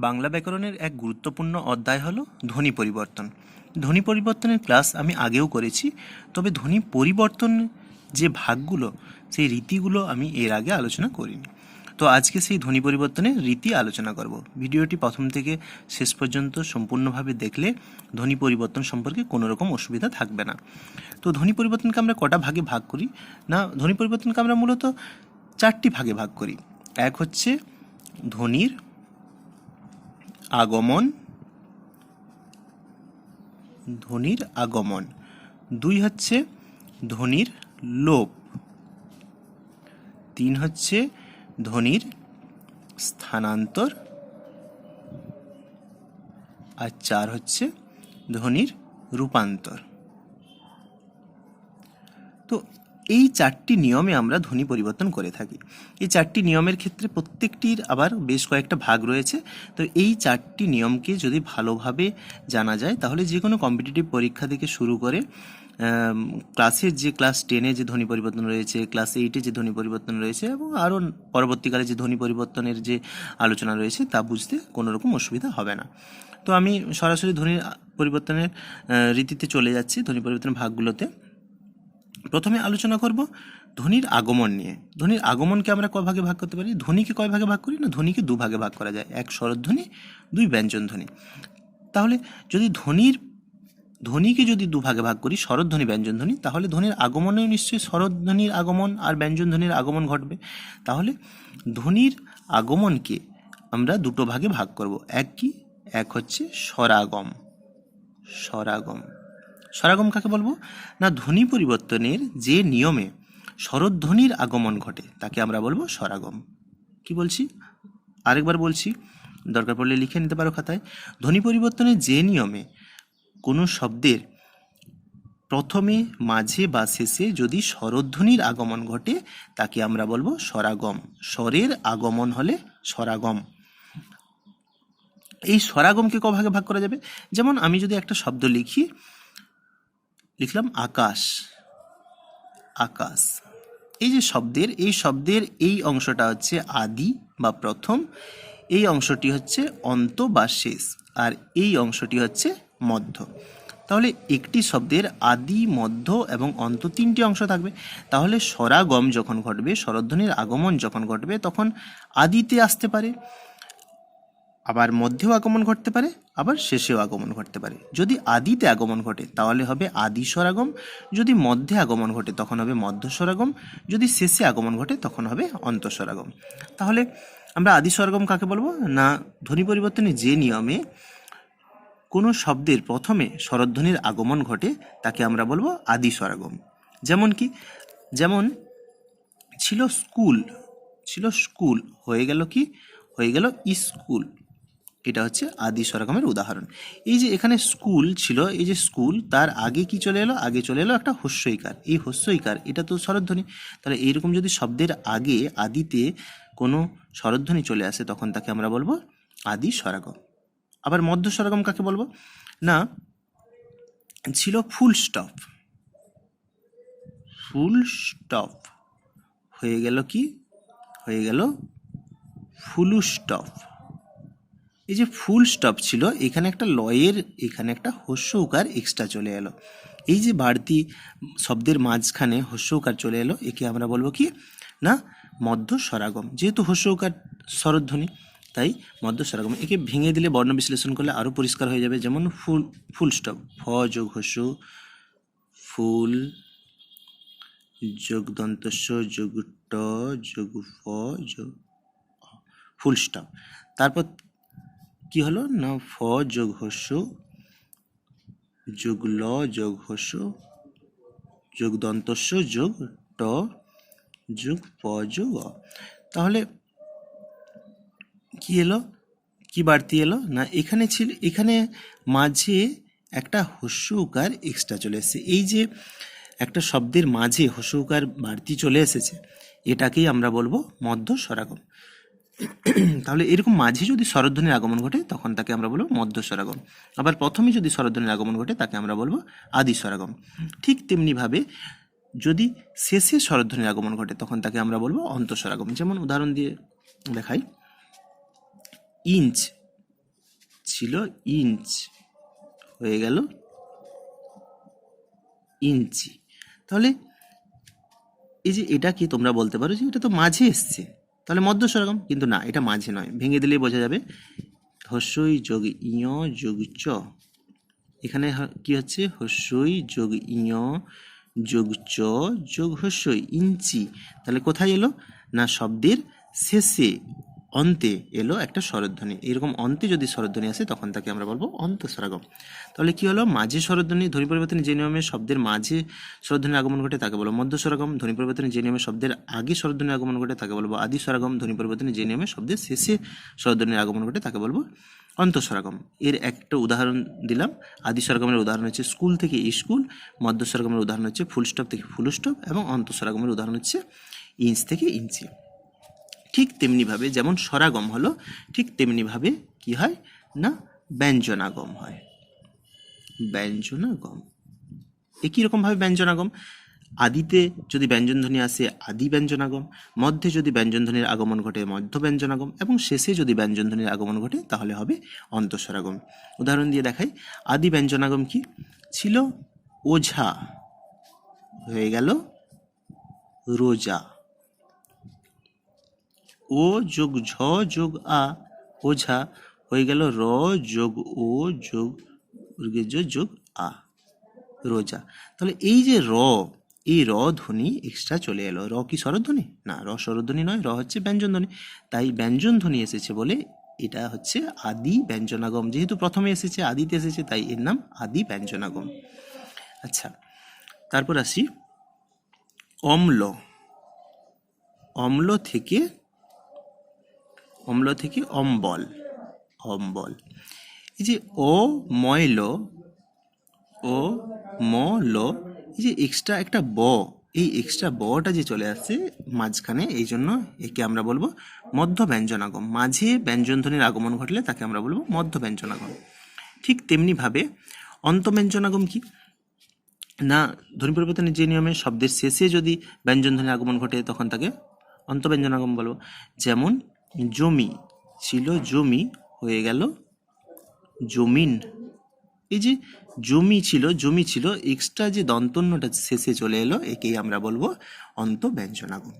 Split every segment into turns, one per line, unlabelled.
বাংলা ব্যাকরণের এক গুরুত্বপূর্ণ অধ্যায় হলো ধ্বনি পরিবর্তন। ধ্বনি পরিবর্তনের ক্লাস আমি আগেও করেছি, তবে ধ্বনি পরিবর্তন যে ভাগগুলো, সেই রীতিগুলো আমি এর আগে আলোচনা করিনি। তো আজকে সেই ধ্বনি পরিবর্তনের রীতি আলোচনা করব। ভিডিওটি প্রথম থেকে শেষ পর্যন্ত সম্পূর্ণভাবে দেখলে ধ্বনি পরিবর্তন সম্পর্কে কোনো রকম অসুবিধা থাকবে না। তো ধ্বনি পরিবর্তনকে আমরা কটা ভাগে ভাগ করি? না, ধ্বনি পরিবর্তনকে আমরা মূলত চারটি ভাগে ভাগ করি। এক হচ্ছে ধ্বনির আগমন, ধ্বনির আগমন। দুই হচ্ছে ধ্বনির লোপ। তিন হচ্ছে ধ্বনির স্থানান্তর। আর চার হচ্ছে ধ্বনির রূপান্তর। তো এই চারটি নিয়মে আমরা ধ্বনি পরিবর্তন করে থাকি। এই চারটি নিয়মের ক্ষেত্রে প্রত্যেকটির আবার বেশ কয়েকটা ভাগ রয়েছে। তো এই চারটি নিয়মকে যদি ভালোভাবে জানা যায়, তাহলে যে কোনো কম্পিটিটিভ পরীক্ষা থেকে শুরু করে ক্লাসের যে ক্লাস টেনে যে ধ্বনি পরিবর্তন রয়েছে, ক্লাস এইটে যে ধ্বনি পরিবর্তন রয়েছে এবং আরও পরবর্তীকালে যে ধ্বনি পরিবর্তনের যে আলোচনা রয়েছে, তা বুঝতে কোনো রকম অসুবিধা হবে না। তো আমি সরাসরি ধ্বনির পরিবর্তনের রীতিতে চলে যাচ্ছি ধ্বনি পরিবর্তনের ভাগগুলোতে। প্রথমে আলোচনা করব ধ্বনির আগমন নিয়ে। ধ্বনির আগমনকে আমরা কয় ভাগে ভাগ করতে পারি? ধ্বনিকে কয় ভাগে ভাগ করি না? ধ্বনিকে দু ভাগে করা যায়। এক স্বরধ্বনি দুই ব্যঞ্জন ধ্বনি। তাহলে যদি ধ্বনির, ধ্বনিকে যদি দু ভাগে করি স্বরধ্বনি ব্যঞ্জন ধ্বনি, তাহলে ধ্বনির আগমনেও নিশ্চয়ই স্বরধ্বনির আগমন আর ব্যঞ্জন ধ্বনির আগমন ঘটবে। তাহলে ধ্বনির আগমনকে আমরা দুটো ভাগে ভাগ করব। এক কি? এক হচ্ছে স্বরাগম। স্বরাগম। স্বরাগম কাকে বলব? না, ধ্বনি পরিবর্তনের যে নিয়মে স্বরধ্বনির আগমন ঘটে, তাকে আমরা বলব স্বরাগম কি বলছি? আরেকবার বলছি, দরকার পড়লে লিখে নিতে পারো খাতায়। ধ্বনি পরিবর্তনের যে নিয়মে কোনো শব্দের প্রথমে, মাঝে বা শেষে যদি স্বরধ্বনির আগমন ঘটে, তাকে আমরা বলব স্বরাগম স্বরের আগমন হলে স্বরাগম এই স্বরাগমকে ক ভাগে ভাগ করা যাবে? যেমন আমি যদি একটা শব্দ লিখি লিখলাম আকাশ আকাশ। এই যে শব্দের, এই শব্দের এই অংশটা হচ্ছে আদি বা প্রথম, এই অংশটি হচ্ছে অন্ত বা শেষ, আর এই অংশটি হচ্ছে মধ্য। তাহলে একটি শব্দের আদি, মধ্য এবং অন্ত তিনটি অংশ থাকবে। তাহলে স্বরাগম যখন ঘটবে, স্বরধ্বনির আগমন যখন ঘটবে, তখন আদিতে আসতে পারে। আবার মধ্যেও আগমন ঘটতে পারে, আবার শেষেও আগমন ঘটতে পারে। যদি আদিতে আগমন ঘটে, তাহলে হবে আদি স্বরাগম যদি মধ্যে আগমন ঘটে, তখন হবে মধ্য স্বরাগম যদি শেষে আগমন ঘটে, তখন হবে অন্তঃস্বরাগম তাহলে আমরা আদি স্বরাগম কাকে বলব? না, ধ্বনি পরিবর্তনের যে নিয়মে কোনো শব্দের প্রথমে স্বরধ্বনির আগমন ঘটে, তাকে আমরা বলব আদি স্বরাগম যেমন কি? যেমন ছিল স্কুল ছিল স্কুল, হয়ে গেল কি? হয়ে গেল স্কুল। এটা হচ্ছে আদি স্বরগমের উদাহরণ। এই যে এখানে স্কুল ছিল, এই যে স্কুল, তার আগে কি চলে এলো? আগে চলে এলো একটা হস্যইকার। এই হস্যইকার, এটা তো স্বরধ্বনি তাহলে এইরকম যদি শব্দের আগে আদিতে কোনো স্বরধ্বনি চলে আসে, তখন তাকে আমরা বলব আদি স্বরাগম আবার মধ্য স্বরাগম কাকে বলব? না, ছিল ফুল স্টপ। Full stop. হয়ে গেল কি? হয়ে গেল ফুলু স্টপ এই যে ফুল স্টপ ছিল, এখানে একটা লয়ের, এখানে একটা হস্য উকার এক্সট্রা চলে এলো। এই যে বাড়তি শব্দের মাঝখানে হস্য উকার চলে এলো, একে আমরা বলব কি? না, মধ্য স্বরাগম যেহেতু হস্য উকার স্বরধ্বনি, তাই মধ্য স্বরাগম একে ভেঙে দিলে বর্ণ বিশ্লেষণ করলে আরও পরিষ্কার হয়ে যাবে। যেমন ফুল ফুল স্টপ ফ যোগ হস্য, ফুল যোগ দন্তস্য, যোগ ট, যোগ ফ, যোগ ফুল স্টপ তারপর কি হলো? না, ফ যোগ হস্য, যোগ ল যোগ হস্য, যোগ দন্তস্য, যোগ ট, যোগ প, যোগ তাহলে কি এলো? কি বাড়তি এলো? না, এখানে ছিল, এখানে মাঝে একটা হস্য উকার এক্সট্রা চলে এসেছে। এই যে একটা শব্দের মাঝে হস্য উকার বাড়তি চলে এসেছে, এটাকেই আমরা বলব মধ্য স্বরাগম তাহলে এরকম মাঝে যদি স্বরধ্বনির আগমন ঘটে, তখন তাকে আমরা বলব মধ্য স্বরাগম। আবার প্রথমে যদি স্বরধ্বনির আগমন ঘটে, তাকে আমরা বলব আদি স্বরাগম। ঠিক তেমনিভাবে যদি শেষে স্বরধ্বনির আগমন ঘটে, তখন তাকে আমরা বলব অন্তঃস্বরাগম যেমন উদাহরণ দিয়ে দেখাই। ইঞ্চ ছিল ইঞ্চ, হয়ে গেল ইঞ্চি। তাহলে এই যে এটা কি তোমরা বলতে পারো যে এটা তো মাঝে এসছে? তাহলে মধ্য স্বরগম কিন্তু না, এটা মাঝে নয়, ভেঙে দিলেই বোঝা যাবে। হস্যই যোগ ইয় যোগ চ। এখানে কি হচ্ছে? হস্যই যোগ ইয় যোগ চ যোগ হস্যই, ইঞ্চি। তাহলে কোথায় এলো? না, শব্দের শেষে। অন্তে এলো একটা স্বরধ্বনি। এরকম অন্তে যদি স্বরধ্বনি আসে, তখন তাকে আমরা বলব অন্তঃস্বরাগম। তাহলে কি হলো? মাঝে স্বরধ্বনি ধ্বনি পরিবর্তনে যে নিয়মে শব্দের মাঝে স্বরধ্বনির আগমন ঘটে, তাকে বলব মধ্য স্বরাগম ধ্বনি পরিবর্তনে যে নিয়মে শব্দের আগে স্বরধ্বনির আগমন ঘটে, তাকে বলব আদি স্বরাগম ধ্বনি পরিবর্তনে যে নিয়মে শব্দের শেষে স্বরধ্বনির আগমন ঘটে, তাকে বলব অন্তঃস্বরাগম। এর একটা উদাহরণ দিলাম। আদি স্বরাগমের উদাহরণ হচ্ছে স্কুল থেকে স্কুল মধ্য স্বরাগমের উদাহরণ হচ্ছে ফুল স্টপ থেকে ফুল স্টপ এবং অন্তঃস্বরাগমের উদাহরণ হচ্ছে ইঞ্চ থেকে ইঞ্চি। ঠিক তেমনিভাবে যেমন স্বরাগম হলো, ঠিক তেমনিভাবে কি হয়? না, ব্যঞ্জনাগম হয়। ব্যঞ্জনাগম। একই রকমভাবে ব্যঞ্জনাগম। আদিতে যদি ব্যঞ্জনধ্বনি আসে, আদি ব্যঞ্জনাগম। মধ্যে যদি ব্যঞ্জনধ্বনির আগমন ঘটে, মধ্য ব্যঞ্জনাগম। এবং শেষে যদি ব্যঞ্জনধ্বনির আগমন ঘটে, তাহলে হবে অন্তঃস্বরাগম উদাহরণ দিয়ে দেখাই। আদি ব্যঞ্জনাগম কি? ছিল ওঝা। হয়ে গেল রোজা। ও যোগ ঝ যোগ আ ওঝা হয়ে গেল র যোগ ও যোগ জ যোগ আ রোজা তাহলে এই যে র, এই র ধ্বনি এক্সট্রা চলে এলো। র কি স্বরধ্বনি? না, র স্বরধ্বনি নয়, র হচ্ছে ব্যঞ্জন ধ্বনি। তাই ব্যঞ্জন ধ্বনি এসেছে বলে এটা হচ্ছে আদি ব্যঞ্জনাগম। যেহেতু প্রথমে এসেছে, আদিতে এসেছে, তাই এর নাম আদি ব্যঞ্জনাগম। আচ্ছা তারপর আসি অম্ল। অম্ল থেকে অম্ল থেকে অম্বল অম্বল। এই যে ও ময়ল ও ম ল এই যে এক্সট্রা একটা ব, এই এক্সট্রা বটা যে চলে আসছে মাঝখানে, এই জন্য একে আমরা বলব মধ্য ব্যঞ্জনাগম মাঝে ব্যঞ্জনধ্বনির আগমন ঘটলে তাকে আমরা বলব মধ্য ব্যঞ্জনাগম ঠিক তেমনিভাবে অন্তব্যঞ্জনাগম কি? না, ধ্বনি পরিবর্তনের যে নিয়মে শব্দের শেষে যদি ব্যঞ্জনধ্বনির আগমন ঘটে, তখন তাকে অন্ত অন্তব্যঞ্জনাগম বলব। যেমন জমি, ছিল জমি, হয়ে গেল জমিন। এই যে জমি ছিল জমি ছিল এক্সট্রা যে দন্তন্যটা শেষে চলে এলো, একেই আমরা বলব অন্ত ব্যঞ্জনাগম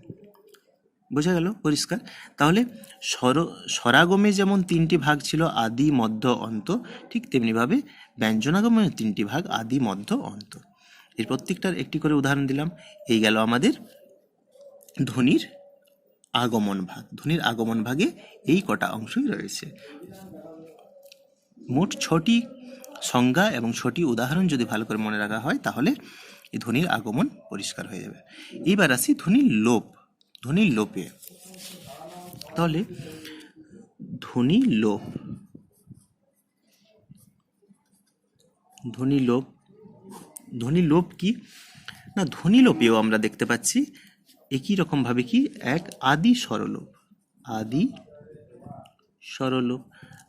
বোঝা গেল? পরিষ্কার? তাহলে স্বর স্বরাগমে যেমন তিনটি ভাগ ছিল, আদি, মধ্য, অন্ত, ঠিক তেমনিভাবে ব্যঞ্জনাগমের তিনটি ভাগ, আদি, মধ্য, অন্ত। এর প্রত্যেকটার একটি করে উদাহরণ দিলাম। এই গেল আমাদের ধ্বনির আগমন ভাগ, ধ্বনির আগমন ভাগে এই কটা অংশই রয়েছে। মোট ছটি সংজ্ঞা এবং ছটি উদাহরণ যদি ভালো করে মনে রাখা হয়, তাহলে এই ধ্বনির আগমন পরিষ্কার হয়ে যাবে। এবার আসি ধ্বনির লোপ, ধ্বনির লোপে। তাহলে ধ্বনি লোপ ধ্বনি লোপ ধ্বনি লোপ কি? না, ধ্বনি লোপেও আমরা দেখতে পাচ্ছি একই রকমভাবে কি? এক আদি স্বরলোপ। আদি স্বরলোপ।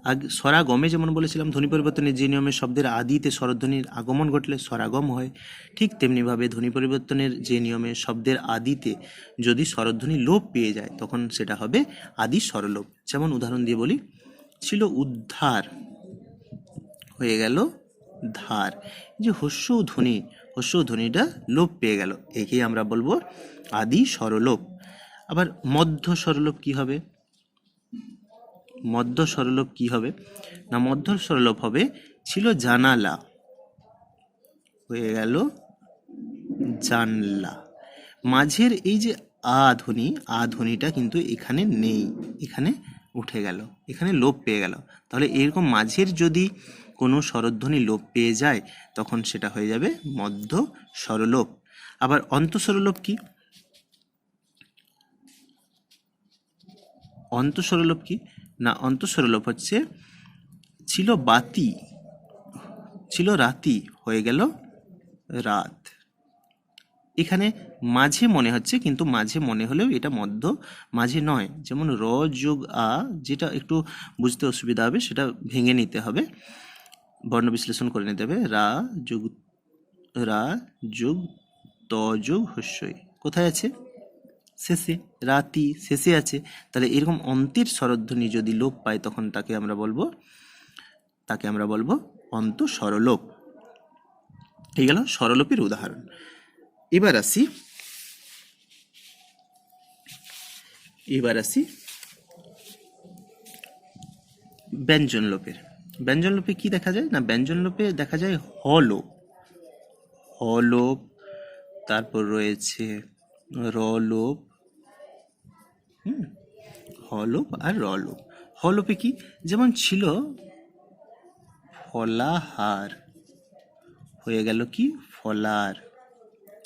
আগে স্বরাগমে যেমন বলেছিলাম, ধ্বনি পরিবর্তনের যে নিয়মে শব্দের আদিতে স্বরধ্বনির আগমন ঘটলে স্বরাগম হয়, ঠিক তেমনিভাবে ধ্বনি পরিবর্তনের যে নিয়মে শব্দের আদিতে যদি স্বরধ্বনি লোপ পেয়ে যায়, তখন সেটা হবে আদি স্বরলোপ। যেমন উদাহরণ দিয়ে বলি, ছিল উদ্ধার, হয়ে গেল ধার। যে হস্য ধ্বনি হস্য ধ্বনিটা লোপ পেয়ে গেল, একেই আমরা বলব আদি স্বরলোপ আবার মধ্য স্বরলোপ কি হবে? মধ্য স্বরলোপ কি হবে? না, মধ্য স্বরলোপ হবে, ছিল জানালা। হয়ে গেল জানলা। মাঝের এই যে আ ধ্বনি, আ ধ্বনিটা কিন্তু এখানে নেই। এখানে উঠে গেল। এখানে লোপ পেয়ে গেল। তাহলে এরকম মাঝের যদি কোনো স্বরধ্বনি লোপ পেয়ে যায়, তখন সেটা হয়ে যাবে মধ্য স্বরলোপ আবার অন্তঃস্বরলোপ কি? অন্তঃস্বরলোপ কি? না অন্তঃস্বরলোপ হচ্ছে ছিল বাতি, ছিল রাতি হয়ে গেল রাত। এখানে মাঝে মনে হচ্ছে, কিন্তু মাঝে মনে হলেও এটা মধ্য, মাঝে নয়। যেমন র, যোগ, আ, যেটা একটু বুঝতে অসুবিধা হবে, সেটা ভেঙে নিতে হবে। বর্ণ বিশ্লেষণ করে নিতে হবে। রা, যোগ রা, যোগ, ত, যোগ, হস্যই। কোথায় আছে? শেষে। রাতি শেষে আছে, তাহলে এরকম অন্তের স্বরধ্বনি যদি লোপ পায়, তখন তাকে আমরা বলব, তাকে আমরা বলব অন্ত স্বরলোপ। এই গেল স্বরলোপের উদাহরণ। এবার আসি এবার আসি ব্যঞ্জন লোপের। ব্যঞ্জন লোপে কি দেখা যায়? না, ব্যঞ্জন লোপে দেখা যায় হলোপ। হলোপ, তারপর রয়েছে রলোপ হুম। হলোপ আর রলোপ। হলোপে কি যেমন ছিল ফলাহার। হয়ে গেল কি? ফলার।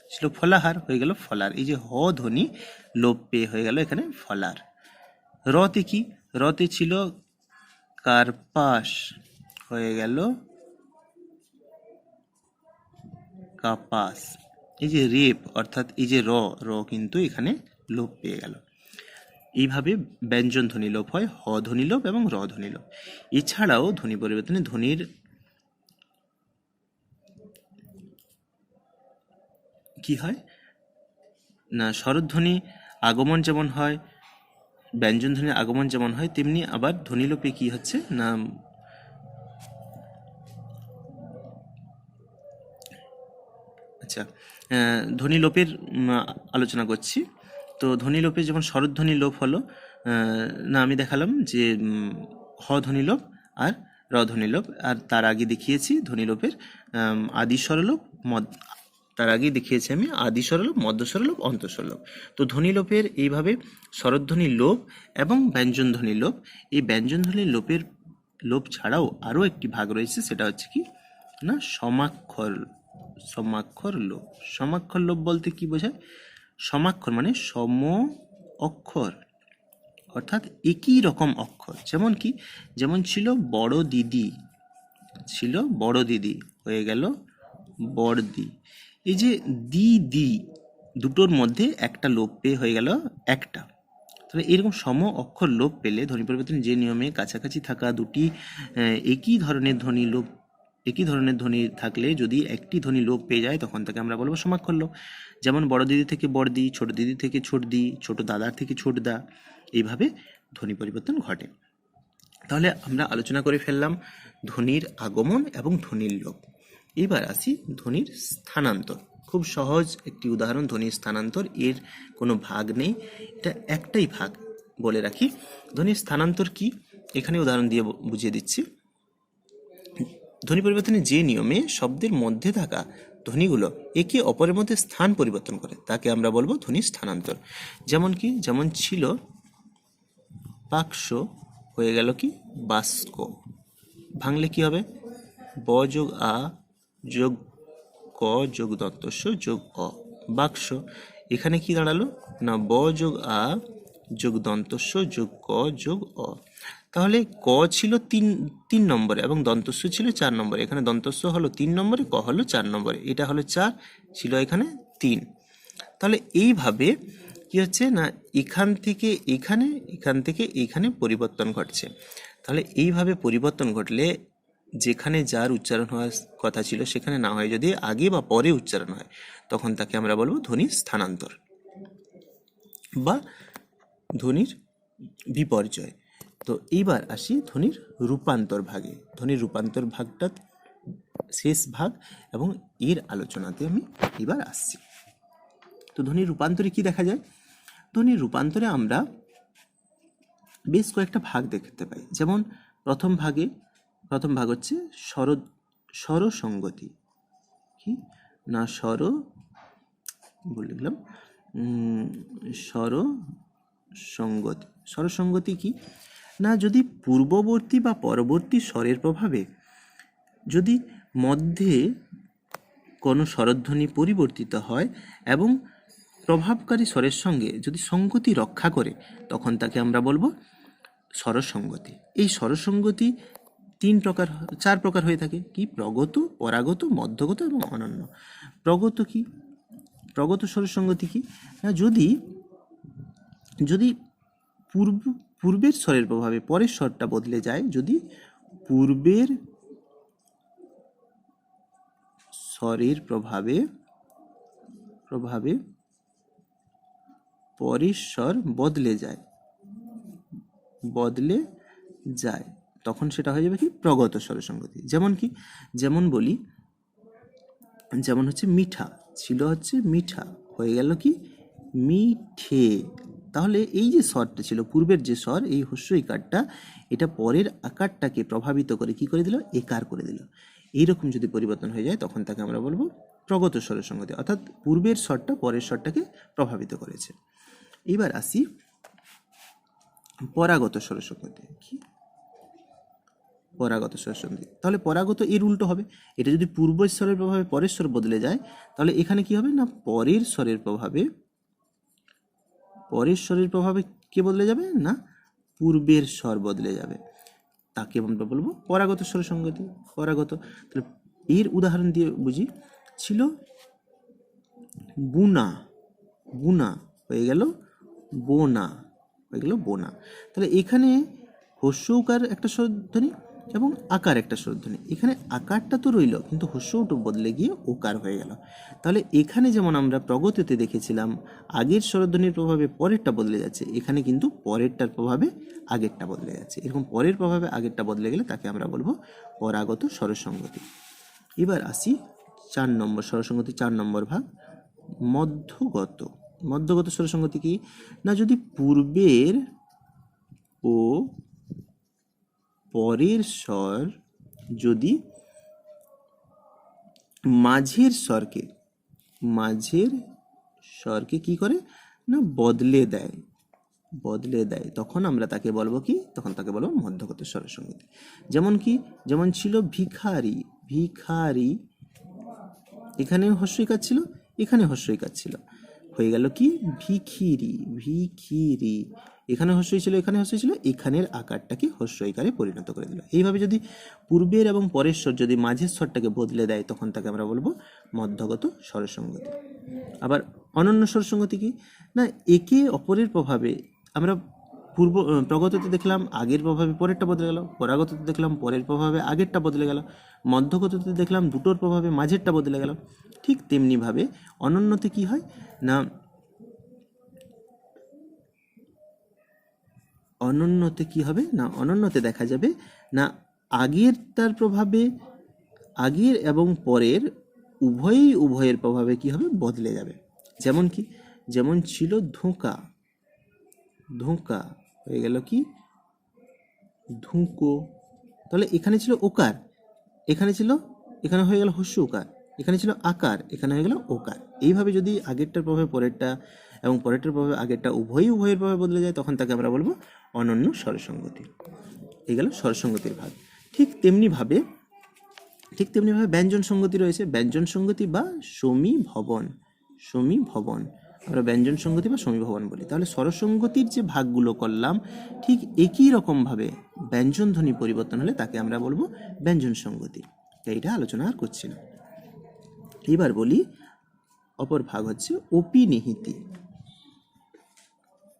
ছিল ফলাহার, হয়ে গেল ফলার। এই যে হ ধ্বনি, লোপ পেয়ে হয়ে গেল এখানে ফলার। রতে কি? রতে ছিল কার্পাস। হয়ে গেল কাপাস। এই যে রেপ, অর্থাৎ এই যে র র কিন্তু এখানে লোপ পেয়ে গেল। এইভাবে ব্যঞ্জন ধ্বনি লোপ হয় হ ধ্বনি লোপ এবং র ধ্বনি লোপ। এছাড়াও ধ্বনি পরিবর্তনে ধ্বনির কি হয়? না স্বরধ্বনি আগমন যেমন হয় ব্যঞ্জন ধ্বনির আগমন যেমন হয় তেমনি আবার ধ্বনিলোপে কি হচ্ছে? না আচ্ছা আহ, ধ্বনি লোপের আলোচনা করছি। তো ধ্বনি লোপে যেমন স্বরধ্বনি লোপ হলো না, আমি দেখালাম যে হ ধ্বনি লোপ আর র ধ্বনি লোপ, আর তার আগে দেখিয়েছি ধ্বনি লোপের আদি স্বরলোপ মদ, তার আগে দেখিয়েছি আমি আদি স্বরলোপ মধ্য স্বরলোপ অন্ত স্বরলোপ তো ধ্বনি লোপের এইভাবে স্বরধ্বনি লোপ এবং ব্যঞ্জন ধ্বনি লোপ, এই ব্যঞ্জন ধ্বনি লোপের লোপ ছাড়াও আরও একটি ভাগ রয়েছে, সেটা হচ্ছে কি? না, সমাক্ষর সমাক্ষর লোপ। সমাক্ষর লোপ বলতে কি বোঝায়? সমাক্ষর মানে সম অক্ষর। অর্থাৎ একই রকম অক্ষর। যেমন কি? যেমন ছিল বড় দিদি। ছিল বড় দিদি। হয়ে গেল বড়দি। এই যে দি দি দুটোর মধ্যে একটা লোপ পেয়ে হয়ে গেল একটা। তবে এরকম সম অক্ষর লোপ পেলে ধ্বনি পরিবর্তন যে নিয়মে কাছাকাছি থাকা দুটি একই ধরনের ধ্বনি লোপ একই ধরনের ধ্বনি থাকলে যদি একটি ধ্বনি লোপ পেয়ে যায়, তখন তাকে আমরা বলব সমাক্ষর লোপ। যেমন বড় দিদি থেকে বড়দি, ছোট দিদি থেকে ছোট দি ছোট দাদার থেকে ছোট দা এইভাবে ধ্বনি পরিবর্তন ঘটে। তাহলে আমরা আলোচনা করে ফেললাম ধ্বনির আগমন এবং ধ্বনির লোপ। এবার আসি ধ্বনির স্থানান্তর। খুব সহজ একটি উদাহরণ, ধ্বনির স্থানান্তর। এর কোনো ভাগ নেই। এটা একটাই ভাগ বলে রাখি। ধ্বনির স্থানান্তর কি? এখানে উদাহরণ দিয়ে বুঝিয়ে দিচ্ছি। ধ্বনি পরিবর্তনের যে নিয়মে শব্দের মধ্যে থাকা ধ্বনিগুলো একে অপরের মধ্যে স্থান পরিবর্তন করে, তাকে আমরা বলব ধ্বনি স্থানান্তর। যেমন কি? যেমন ছিল বাক্স হয়ে গেল কি? বাস্ক। ভাঙলে কি হবে? ব যোগ আ যোগ ক যোগ দন্তস্য যোগ অ। বাক্স। এখানে কি দাঁড়াল? না, ব যোগ আ যোগ দন্তস্য যোগ ক যোগ অ। তাহলে ক ছিল তিন তিন নম্বরে এবং দন্তস্য ছিল চার নম্বরে। এখানে দন্তস্য হলো তিন নম্বরে, ক হলো চার নম্বরে। এটা হলো চার, ছিল এখানে তিন। তাহলে এইভাবে কি হচ্ছে না, এখান থেকে এখানে, এখান থেকে এইখানে পরিবর্তন ঘটছে। তাহলে এইভাবে পরিবর্তন ঘটলে যেখানে যার উচ্চারণ হওয়ার কথা ছিল সেখানে না হয়, যদি আগে বা পরে উচ্চারণ হয়, তখন তাকে আমরা বলব ধ্বনির স্থানান্তর বা ধ্বনির বিপর্যয়। তো এইবার আসি ধ্বনির রূপান্তর ভাগে। ধ্বনির রূপান্তর ভাগটা শেষ ভাগ এবং এর আলোচনাতে আমি এবার আসছি। তো ধ্বনির রূপান্তরে কি দেখা যায়? ধ্বনির রূপান্তরে আমরা বেশ কয়েকটা ভাগ দেখতে পাই। যেমন প্রথম ভাগে প্রথম ভাগ হচ্ছে স্বর স্বরসঙ্গতি। কি? না স্বর বলে উম, স্বর সঙ্গতি স্বরসঙ্গতি কি? না, যদি পূর্ববর্তী বা পরবর্তী স্বরের প্রভাবে যদি মধ্যে কোনো স্বরধ্বনি পরিবর্তিত হয় এবং প্রভাবকারী স্বরের সঙ্গে যদি সঙ্গতি রক্ষা করে, তখন তাকে আমরা বলব স্বরসঙ্গতি। এই স্বরসঙ্গতি তিন প্রকার, চার প্রকার হয়ে থাকে। কি? প্রগত, পরাগত, মধ্যগত এবং অনন্য। প্রগত কি? প্রগত স্বরসঙ্গতি কি? না, যদি যদি পূর্ব পূর্বের স্বরের প্রভাবে পরের স্বরটা বদলে যায় যদি পূর্বের স্বরের প্রভাবে প্রভাবে পরের স্বর বদলে যায়। বদলে যায়। তখন সেটা হয়ে যাবে কি? প্রগত স্বরসঙ্গতি যেমন কি? যেমন বলি, যেমন হচ্ছে মিঠা। ছিল হচ্ছে মিঠা। হয়ে গেল কি? মিঠে। তাহলে এই যে স্বরটা ছিল, পূর্বের যে স্বর, এই হস্য ইকারটা এটা পরের আকারটাকে প্রভাবিত করে কি করে দিল? একার করে দিল। এইরকম যদি পরিবর্তন হয়ে যায়, তখন তাকে আমরা বলব প্রগত স্বরের সঙ্গতি। অর্থাৎ পূর্বের স্বরটা পরের স্বরটাকে প্রভাবিত করেছে। এবার আসি পরাগত স্বরসঙ্গতি কি? পরাগত স্বরসন্ধি তাহলে পরাগত এর উল্টো হবে। এটা যদি পূর্বের স্বরের প্রভাবে পরের স্বর বদলে যায়, তাহলে এখানে কি হবে? না, পরের স্বরের প্রভাবে পরের স্বরের প্রভাবে কে বদলে যাবে না? পূর্বের স্বর বদলে যাবে। তাকে আমরা বলব পরাগত স্বর সঙ্গতি, পরাগত। তাহলে এর উদাহরণ দিয়ে বুঝি। ছিল বুনা বুনা হয়ে গেল বোনা, হয়ে গেল বোনা। তাহলে এখানে হস্যৌকার একটা স্বরধ্বনি এবং আকার একটা স্বরধ্বনি এখানে আকারটা তো রইল, কিন্তু হস্যৌটো বদলে গিয়ে ওকার হয়ে গেল। তাহলে এখানে যেমন আমরা প্রগতিতে দেখেছিলাম, আগের স্বরধ্বনির প্রভাবে পরেরটা বদলে যাচ্ছে, এখানে কিন্তু পরেরটার প্রভাবে আগেরটা বদলে যাচ্ছে। এরকম পরের প্রভাবে আগেরটা বদলে গেলে তাকে আমরা বলব পরাগত স্বরসঙ্গতি। এবার আসি চার নম্বর, স্বরসঙ্গতি চার নম্বর ভাগ, মধ্যগত। মধ্যগত স্বরসঙ্গতি কি? না, যদি পূর্বের ও পরের স্বর যদি মাঝের স্বরকে মাঝের স্বরকে কি করে? না, বদলে দেয়। বদলে দেয়। তখন আমরা তাকে বলব কি? তখন তাকে বলব মধ্যগত স্বরসঙ্গতি যেমন কি? যেমন ছিল ভিখারি। ভিখারি এখানে হস্যইকার ছিল এখানে হস্যইকার ছিল। হয়ে গেল কি? ভিখিরি ভিখিরি। এখানে হস্যই ছিল, এখানে হস্যই ছিল, এখানের আকারটাকে হস্যইকারে পরিণত করে দিল। এইভাবে যদি পূর্বের এবং পরের স্বর যদি মাঝের স্বরটাকে বদলে দেয়, তখন তাকে আমরা বলব মধ্যগত স্বরসঙ্গতি আবার অনন্য স্বরসঙ্গতি কি? না, একে অপরের প্রভাবে আমরা পূর্ব প্রগততে দেখলাম আগের প্রভাবে পরেরটা বদলে গেল, পরাগততে দেখলাম পরের প্রভাবে আগেরটা বদলে গেল, মধ্যগততে দেখলাম দুটোর প্রভাবে মাঝেরটা বদলে গেল। ঠিক তেমনিভাবে অনন্যতে কি হয় না অনন্যতে কি হবে? না, অনন্যতে দেখা যাবে না আগের তার প্রভাবে আগের এবং পরের উভয়ই উভয়ের প্রভাবে কি হবে? বদলে যাবে। যেমন কি? যেমন ছিল ধোঁকা ধোঁকা হয়ে গেল কি? ধুঁকো। তাহলে এখানে ছিল ওকার, এখানে ছিল, এখানে হয়ে গেল হস্য ওকার, এখানে ছিল আকার, এখানে হয়ে গেল ওকার। এইভাবে যদি আগেরটার প্রভাবে পরেরটা এবং পরেরটার প্রভাবে আগেরটা উভয়ই উভয়ের প্রভাবে বদলে যায়, তখন তাকে আমরা বলব অনন্য স্বরসঙ্গতি। এই গেল স্বরসঙ্গতির ভাগ। ঠিক তেমনিভাবে ঠিক তেমনিভাবে ব্যঞ্জন সঙ্গতি রয়েছে। ব্যঞ্জন সঙ্গতি বা সমী ভবন সমী ভবন আমরা ব্যঞ্জন সঙ্গতি বা সমীভবন বলি। তাহলে স্বরসঙ্গতির যে ভাগগুলো করলাম, ঠিক একই রকমভাবে ব্যঞ্জন ধ্বনি পরিবর্তন হলে তাকে আমরা বলব ব্যঞ্জন সঙ্গতি। তাই এটা আলোচনা আর করছি না। এবার বলি, অপর ভাগ হচ্ছে অপিনিহিতি।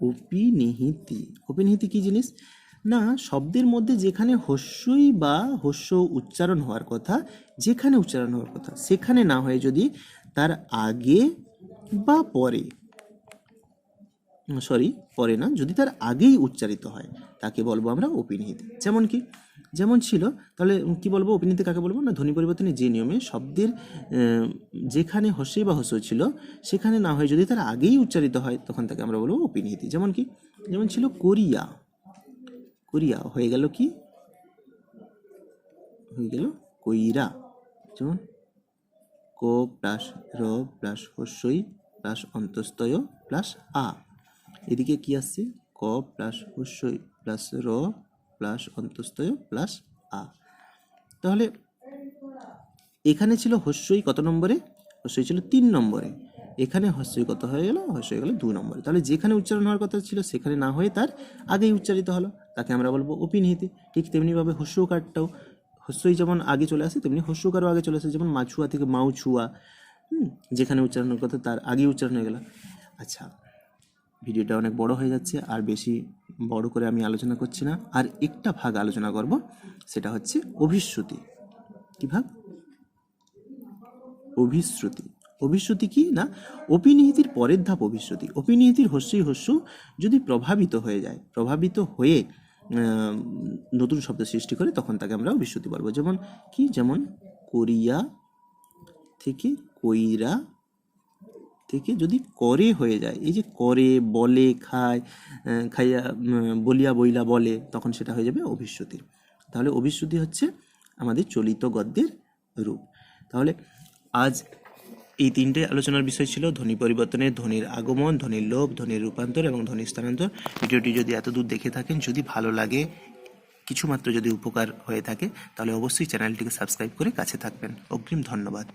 অপিনিহিতি। অপিনিহিতি কি জিনিস? না, শব্দের মধ্যে যেখানে হস্যই বা হস্য উচ্চারণ হওয়ার কথা, যেখানে উচ্চারণ হওয়ার কথা, সেখানে না হয়ে যদি তার আগে বা পরে সরি পরে না, যদি তার আগেই উচ্চারিত হয়, তাকে বলব আমরা অপিনিহিত যেমন কি? যেমন ছিল, তাহলে কি বলব? অপিনিহিত কাকে বলব? না, ধ্বনি পরিবর্তনের যে নিয়মে শব্দের যেখানে হসে বা হস ছিল, সেখানে না হয় যদি তার আগেই উচ্চারিত হয়, তখন তাকে আমরা বলব অপিনিহিতি যেমন কি? যেমন ছিল কোরিয়া। কোরিয়া, হয়ে গেল কি? হয়ে গেল কইরা। যেমন, ক প্লাস র প্লাস হস্যই প্লাস অন্তস্তয় প্লাস আ। এদিকে কি আসছে ক প্লাস হস্যই প্লাস র প্লাস অন্তস্তয় প্লাস আ। তাহলে এখানে ছিল হস্যই কত নম্বরে? হস্যই ছিল তিন নম্বরে। এখানে হস্যই কত হয়ে গেল? হস্য হয়ে গেল দু নম্বরে। তাহলে যেখানে উচ্চারণ হওয়ার কথা ছিল সেখানে না হয়ে তার আগেই উচ্চারিত হলো। তাকে আমরা বলব অপিনিহিতি। ঠিক তেমনিভাবে হস্যকারটাও হস্যই যেমন আগে চলে আসে তেমনি হস্যকারও আগে চলে আসে। যেমন মাছুয়া থেকে মাউছুয়া হুম, যেখানে উচ্চারণের কথা তার আগেই উচ্চারণ হয়ে গেল। আচ্ছা ভিডিওটা অনেক বড় হয়ে যাচ্ছে, আর বেশি বড় করে আমি আলোচনা করছি না। আর একটা ভাগ আলোচনা করব, সেটা হচ্ছে অভিশ্রুতি। কি ভাগ? অভিশ্রুতি। অভিশ্রুতি কি না? অপিনিহিতির পরের ধাপ অভিশ্রুতি। অপিনিহিতির হস্যই হস্য যদি প্রভাবিত হয়ে যায়, প্রভাবিত হয়ে নতুন শব্দ সৃষ্টি করে, তখন তাকে আমরা অভিশ্রুতি বলব। যেমন কি? যেমন করিয়া থেকে কইরা থেকে যদি করে হয়ে যায়, এই যে করে, বলে, খায় খাইয়া বলিয়া, বইলা বলে, তখন সেটা হয়ে যাবে অভিশ্রুতি তাহলে অভিশ্রুতি হচ্ছে আমাদের চলিত গদ্যের রূপ। তাহলে আজ এই তিনটে আলোচনার বিষয় ছিল, ধ্বনি পরিবর্তনের ধ্বনির আগমন, ধ্বনির লোভ, ধ্বনির রূপান্তর এবং ধ্বনি স্থানান্তর। ভিডিওটি যদি এতদূর দেখে থাকেন, যদি ভালো লাগে, কিছুমাত্র যদি উপকার হয়ে থাকে, তাহলে অবশ্যই চ্যানেলটিকে সাবস্ক্রাইব করে কাছে থাকবেন। অগ্রিম ধন্যবাদ।